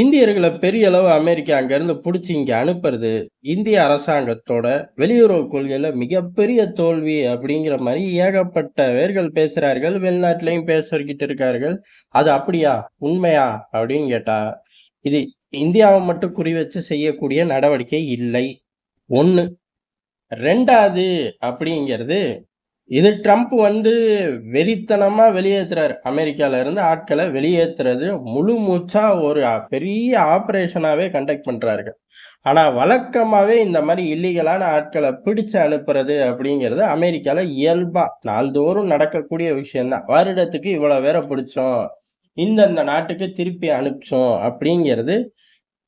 இந்தியர்களை பெரிய அளவு அமெரிக்கா அங்கேருந்து பிடிச்சி இங்கே அனுப்புறது, இந்திய அரசாங்கத்தோட வெளியுறவு கொள்கையில் மிகப்பெரிய தோல்வி அப்படிங்கிற மாதிரி ஏகப்பட்ட பேர்கள் பேசுகிறார்கள் வெளிநாட்டிலையும் பேசிக்கிட்டு இருக்கார்கள். அது அப்படியா? உண்மையா? அப்படின்னு கேட்டா, இது இந்தியாவை மட்டும் குறி வச்சு செய்யக்கூடிய நடவடிக்கை இல்லை. 1. 2வது அப்படிங்கிறது, இது ட்ரம்ப் வந்து வெறித்தனமாக வெளியேற்றுறாரு அமெரிக்காவிலேருந்து இருந்து வெளியேற்றுறது முழு மூச்சாக ஒரு பெரிய ஆப்ரேஷனாகவே கண்டக்ட் பண்ணுறாருங்க ஆனால் வழக்கமாகவே இந்த மாதிரி இல்லீகலான ஆட்களை பிடிச்சு அனுப்புறது அப்படிங்கிறது அமெரிக்காவில் இயல்பாக நாள்தோறும் நடக்கக்கூடிய விஷயம் தான். வருடத்துக்கு இவ்வளோ வேற பிடிச்சோம். இந்தந்த நாட்டுக்கு திருப்பி அனுப்பிச்சோம் அப்படிங்கிறது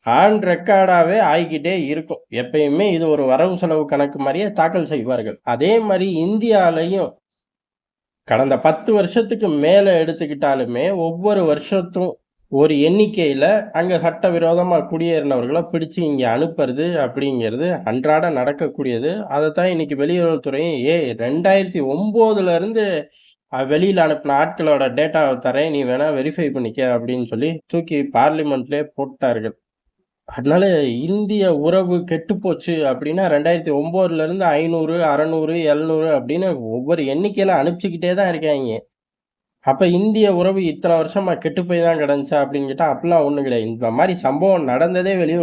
ஆன் ரெக்கார்டாவே ஆகிக்கிட்டே இருக்கும். எப்பயுமே இது ஒரு வரவு செலவு கணக்கு மாதிரியே தாக்கல் செய்வார்கள். அதே மாதிரி இந்தியாலையும் கடந்த 10 வருஷத்துக்கு மேலே எடுத்துக்கிட்டாலுமே, ஒவ்வொரு வருஷத்தும் ஒரு எண்ணிக்கையில் அங்கே சட்டவிரோதமாக குடியேறினவர்களை பிடிச்சு இங்கே அனுப்புறது அப்படிங்கிறது அன்றாட நடக்கக்கூடியது. அதைத்தான் இன்னைக்கு வெளியுறவுத்துறையும், ஏ ரெண்டாயிரத்தி ஒம்போதுலேருந்து வெளியில் அனுப்பின ஆட்களோட டேட்டாவை தரேன் நீ வேணால் வெரிஃபை பண்ணிக்க" அப்படின்னு சொல்லி தூக்கி பார்லிமெண்ட்லேயே போட்டார்கள். அதனால இந்திய உறவு கெட்டுப்போச்சு அப்படின்னா ரெண்டாயிரத்தி ஒம்போதுலேருந்து ஐநூறு அறநூறு எழுநூறு அப்படின்னு ஒவ்வொரு எண்ணிக்கையில் அனுப்பிச்சிக்கிட்டே தான் இருக்காங்க அப்போ இந்திய உறவு இத்தனை வருஷமாக கெட்டு போய் தான் கிடந்துச்சா அப்படின்னு கேட்டால் அப்படிலாம் ஒன்றும் கிடையாது. இந்த மாதிரி சம்பவம் நடந்ததே வெளி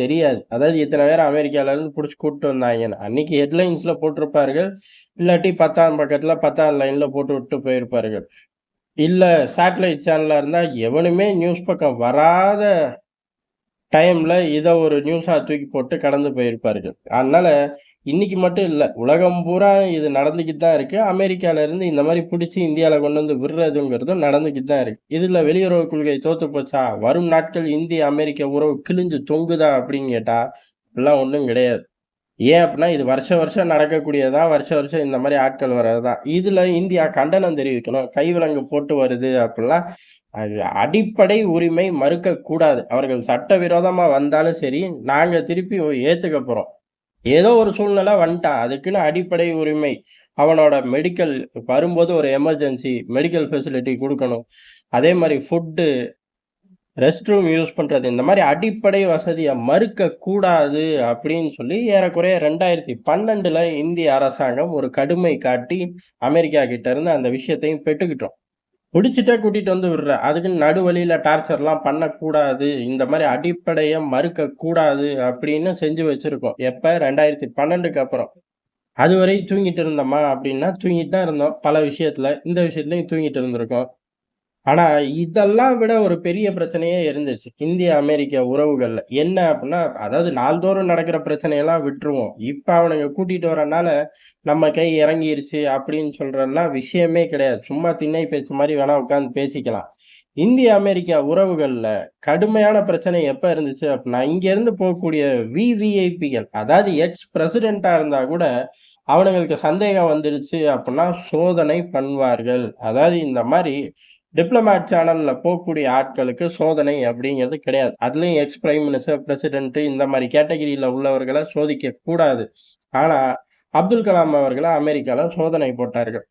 தெரியாது. அதாவது இத்தனை பேர் அமெரிக்காவிலேருந்து பிடிச்சி கூப்பிட்டு வந்தாங்கன்னு. அன்னைக்கு ஹெட்லைன்ஸில் போட்டிருப்பார்கள். இல்லாட்டி பத்தாம் பக்கத்தில் பத்தாம் லைனில் போட்டு விட்டு போயிருப்பார்கள். இல்லை சேட்டலைட் சேனலாக இருந்தால் எவனுமே நியூஸ் பக்கம் வராத டைமில் இதை ஒரு நியூஸாக தூக்கி போட்டு கடந்து போயிருப்பார்கள். அதனால் இன்றைக்கி மட்டும் இல்லை உலகம் பூரா இது நடந்துக்கிட்டு தான் இருக்குது அமெரிக்காவிலேருந்து இந்த மாதிரி பிடிச்சி இந்தியாவில் கொண்டு வந்து விடுறதுங்கிறதும் நடந்துக்கிட்டு தான் இருக்குது இதில் வெளியுறவு கொள்கை தோற்று போச்சா? வரும் நாட்கள் இந்திய, அமெரிக்க உறவு கிழிஞ்சு தொங்குதா அப்படின்னு கேட்டால் எல்லாம் ஒன்றும் கிடையாது. ஏன் அப்படின்னா, இது வருஷம் வருஷம் நடக்கக்கூடியது தான். வருஷம் வருஷம் இந்த மாதிரி ஆட்கள் வர்றது தான். இதுல இந்தியா கண்டனம் தெரிவிக்கணும். கைவிலங்கு போட்டு வருது அப்படிலாம் அது அடிப்படை உரிமை மறுக்கக்கூடாது. அவர்கள் சட்டவிரோதமா வந்தாலும் சரி, நாங்க திருப்பி ஏத்துக்க போறோம். ஏதோ ஒரு சூழ்நிலை வந்துட்டான். அதுக்குன்னு அடிப்படை உரிமை. அவனோட மெடிக்கல் வரும்போது ஒரு எமர்ஜென்சி மெடிக்கல் ஃபெசிலிட்டி கொடுக்கணும் அதே மாதிரி ஃபுட்டு, ரெஸ்ட் ரூம் யூஸ் பண்ணுறது இந்த மாதிரி அடிப்படை வசதியை மறுக்கக்கூடாது அப்படின்னு சொல்லி ஏறக்குறைய 2012ல இந்திய அரசாங்கம் ஒரு கடுமை காட்டி அமெரிக்கா கிட்டேருந்து அந்த விஷயத்தையும் பெற்றுக்கிட்டோம். பிடிச்சிட்டே கூட்டிகிட்டு வந்து விடுற. அதுக்குன்னு நடுவழியில் டார்ச்சர்லாம் பண்ணக்கூடாது. இந்த மாதிரி அடிப்படையை மறுக்கக்கூடாது அப்படின்னு செஞ்சு வச்சுருக்கோம் எப்போ ரெண்டாயிரத்தி பன்னெண்டுக்கு அப்புறம். அதுவரை தூங்கிட்டு இருந்தோமா அப்படின்னா, தூங்கிட்டு தான் இருந்தோம். பல விஷயத்தில் இந்த விஷயத்துலையும் தூங்கிட்டு இருந்திருக்கோம். ஆனா இதெல்லாம் விட ஒரு பெரிய பிரச்சனையே இருந்துச்சு. இந்திய, அமெரிக்க உறவுகள்ல. என்ன அப்படின்னா, அதாவது நாள்தோறும் நடக்கிற பிரச்சனையெல்லாம் விட்டுருவோம். இப்ப அவனுங்க கூட்டிட்டு வரனால நம்ம கை இறங்கிருச்சு அப்படின்னு சொல்றதெல்லாம் விஷயமே கிடையாது. சும்மா திண்ணை பேச்சு மாதிரி வேணா உட்காந்து பேசிக்கலாம். இந்திய, அமெரிக்கா உறவுகள்ல கடுமையான பிரச்சனை எப்ப இருந்துச்சு அப்படின்னா, இங்க இருந்து போகக்கூடிய விவிஐபிகள் அதாவது எக்ஸ் பிரசிடென்ட்டா இருந்தா கூட, அவனுங்களுக்கு சந்தேகம் வந்துருச்சு அப்படின்னா சோதனை பண்ணுவார்கள். அதாவது இந்த மாதிரி டிப்ளமேட் சேனல்ல போகக்கூடிய ஆட்களுக்கு சோதனை அப்படிங்கிறது கிடையாது. அதுலயும் எக்ஸ் பிரைம் மினிஸ்டர், பிரசிடென்ட் இந்த மாதிரி கேட்டகிரியில் உள்ளவர்களை சோதிக்க கூடாது. ஆனா, அப்துல் கலாம் அவர்களை அமெரிக்கால சோதனை போட்டார்கள்.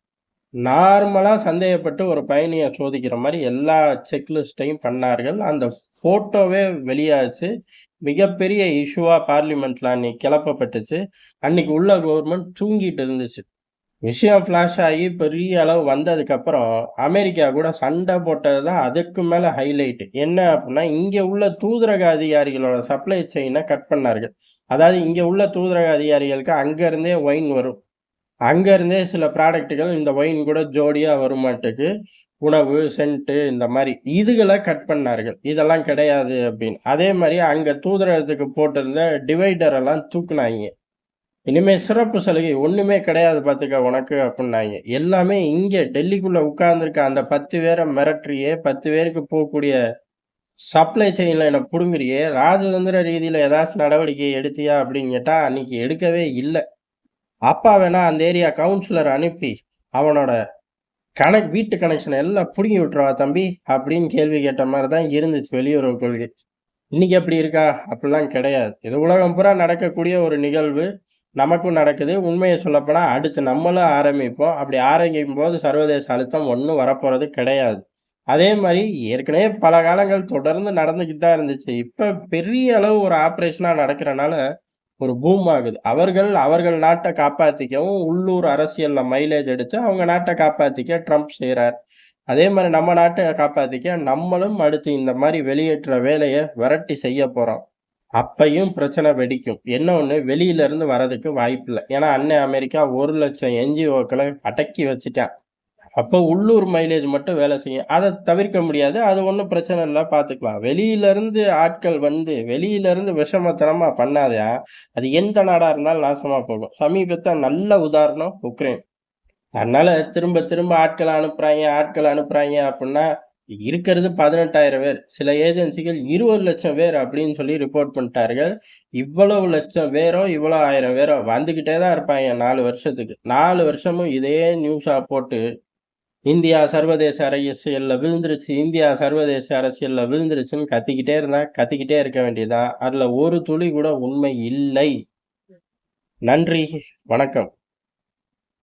நார்மலா சந்தேகப்பட்டு ஒரு பயணியை சோதிக்கிற மாதிரி எல்லா செக் லிஸ்ட்டையும் பண்ணார்கள். அந்த ஃபோட்டோவே வெளியாச்சு. மிகப்பெரிய இஷ்யூவா பார்லிமென்ட்ல அன்னைக்கு கிளப்பப்பட்டுச்சு. அன்னைக்கு உள்ள கவர்மெண்ட் தூங்கிட்டு இருந்துச்சு. விஷயம் ஃப்ளாஷ் ஆகி பெரிய அளவு வந்ததுக்கப்புறம், அமெரிக்கா கூட சண்டை போட்டது தான் அதுக்கு மேலே ஹைலைட். என்ன அப்படின்னா, இங்கே உள்ள தூதரக அதிகாரிகளோட சப்ளை செயினை கட் பண்ணார்கள். அதாவது இங்கே உள்ள தூதரக அதிகாரிகளுக்கு அங்கேருந்தே ஒயின் வரும். அங்கேருந்தே சில ப்ராடக்ட்டுகள் இந்த ஒயின் கூட ஜோடியாக வருமாட்டுக்கு. உணவு, சென்ட்டு இந்த மாதிரி இதுகளை கட் பண்ணார்கள். இதெல்லாம் கிடையாது அப்படின்னு. அதே மாதிரி அங்கே தூதரகத்துக்கு போட்டிருந்த டிவைடரெல்லாம் தூக்குனாங்க இனிமேல் சிறப்பு சலுகை ஒன்றுமே கிடையாது பார்த்துக்க உனக்கு அப்படின்னாங்க எல்லாமே இங்கே டெல்லிக்குள்ளே உட்கார்ந்திருக்க அந்த பத்து பேரை மிரட்டுறியே, 10 பேருக்கு போகக்கூடிய சப்ளை செயினில் என்னை பிடுங்குறியே ராஜதந்திர ரீதியில் ஏதாச்சும் நடவடிக்கை எடுத்தியா அப்படின்னு கேட்டால் அன்றைக்கி எடுக்கவே இல்லை அப்பா வேணா அந்த ஏரியா கவுன்சிலர் அனுப்பி, அவனோட கனெக்ட் வீட்டு கனெக்ஷன் எல்லாம் பிடுங்கி விட்டுருவா தம்பி? அப்படின்னு கேள்வி கேட்ட மாதிரி தான் இருந்துச்சு வெளியுறவு கொள்கை. இன்னைக்கு அப்படி இருக்கா? அப்படிலாம் கிடையாது. இது உலகம் பூரா நடக்கக்கூடிய ஒரு நிகழ்வு. நமக்கும் நடக்குது. உண்மையை சொல்லப்போனால் அடுத்து நம்மளும் ஆரம்பிப்போம். அப்படி ஆரம்பிக்கும்போது சர்வதேச அழுத்தம் ஒன்றும் வரப்போகிறது கிடையாது. அதே மாதிரி ஏற்கனவே பல காலங்கள் தொடர்ந்து நடந்துக்கிட்டு தான் இருந்துச்சு. இப்போ பெரிய அளவு ஒரு ஆப்ரேஷனாக நடக்கிறனால, ஒரு பூம் ஆகுது. அவர்கள், அவர்கள் நாட்டை காப்பாற்றிக்கவும் உள்ளூர் அரசியலில் மைலேஜ் எடுத்து அவங்க நாட்டை காப்பாற்றிக்க ட்ரம்ப் செய்கிறார் அதே மாதிரி நம்ம நாட்டை காப்பாற்றிக்க நம்மளும் அடுத்து இந்த மாதிரி வெளியேற்ற வேலையை விரட்டி செய்ய போகிறோம் அப்பையும் பிரச்சனை வெடிக்கும். என்ன ஒன்று வெளியில இருந்து வரதுக்கு இல்லை ஏன்னா, அன்னை அமெரிக்கா ஒரு லட்சம் என்ஜிஓக்களை அடக்கி வச்சுட்டான். அப்போ உள்ளூர் மைலேஜ் மட்டும் வேலை செய்யும். அதை தவிர்க்க முடியாது. அது ஒன்றும் பிரச்சனை இல்லை பார்த்துக்கலாம். வெளியிலேருந்து ஆட்கள் வந்து, வெளியில இருந்து விஷமத்தனமா பண்ணாதயா, அது எந்த நாடாக இருந்தாலும் நாசமாக போகும். சமீபத்தை நல்ல உதாரணம் உக்ரைன். அதனால் திரும்ப திரும்ப ஆட்களை அனுப்புகிறாங்க ஆட்களை அனுப்புகிறாங்க அப்படின்னா இருக்கிறது 18,000 பேர். சில ஏஜென்சிகள் இருபது லட்சம் பேர் அப்படின்னு சொல்லி ரிப்போர்ட் பண்ணிட்டார்கள். இவ்வளவு லட்சம் பேரோ, இவ்வளோ ஆயிரம் பேரோ வந்துக்கிட்டே தான் இருப்பாங்க நாலு வருஷத்துக்கு. நாலு வருஷமும் இதே நியூஸாக போட்டு, இந்தியா சர்வதேச அரசியலில் விழுந்துருச்சு, இந்தியா சர்வதேச அரசியலில் விழுந்துருச்சுன்னு கத்திக்கிட்டே இருந்தா, கத்திக்கிட்டே இருக்க வேண்டியதான் அதில் ஒரு துளி கூட உண்மை இல்லை. நன்றி, வணக்கம்.